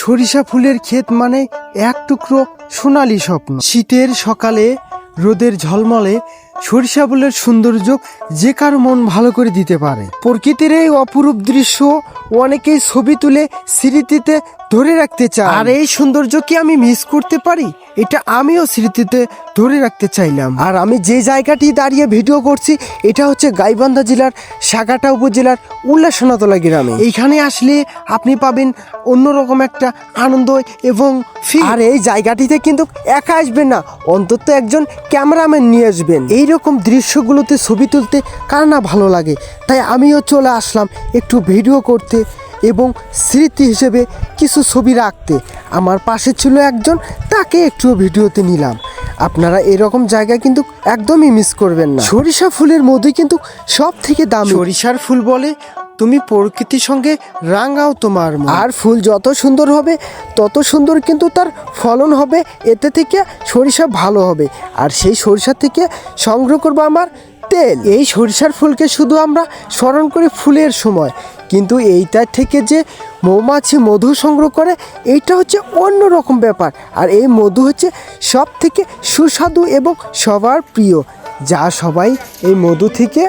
সরিষা ফুলের ক্ষেত মানে এক টুকরো সোনালি স্বপ্ন। শীতের সকালে, রোদের ঝলমলে সরিষা ফুলের সৌন্দর্য যে কার মন ভালো করে দিতে পারে। প্রকৃতির এই অপরূপ দৃশ্য অনেকেই ছবি তুলে স্মৃতিতে ধরে রাখতে চায়। আর এই সৌন্দর্য কি আমি মিস করতে পারি? এটা আমিও স্মৃতিতে ধরে রাখতে চাইলাম। আর আমি যে জায়গাটি দাঁড়িয়ে ভিডিও করছি, এটা হচ্ছে গাইবান্ধা জেলার সাগাটা উপজেলার উল্লাসনাতলা গ্রামে। এইখানে আসলে আপনি পাবেন অন্যরকম একটা আনন্দ এবং। আর এই জায়গাটিতে কিন্তু একা আসবেন না, অন্তত একজন ক্যামেরাম্যান নিয়ে আসবেন। এইরকম দৃশ্যগুলোতে ছবি তুলতে কার না ভালো লাগে? তাই আমিও চলে আসলাম একটু ভিডিও করতে। এবং স্মৃতি হিসেবে কিছু ছবি রাখতে। আমার পাশে ছিল একজন তাকে একটু ভিডিওতে নিলাম। আপনারা এরকম জায়গায় কিন্তু একদমই মিস করবেন না। সরিষা ফুলের মধ্যে কিন্তু সব থেকে দাম। সরিষার ফুল বলে তুমি প্রকৃতির সঙ্গে রাঙাও তোমার আর ফুল যত সুন্দর হবে তত সুন্দর কিন্তু তার ফলন হবে। এতে থেকে সরিষা ভালো হবে। আর সেই সরিষা থেকে সংগ্রহ করব আমার তেল এই সরিষার ফুলকে শুধু আমরা স্মরণ করি ফুলের সময়। কিন্তু এইটার থেকে যে মৌমাছি মধু সংগ্রহ করে, এইটা হচ্ছে অন্য রকম ব্যাপার। আর এই মধু হচ্ছে সব থেকে সুস্বাদু এবং সবার প্রিয়। যা সবাই এই মধু থেকে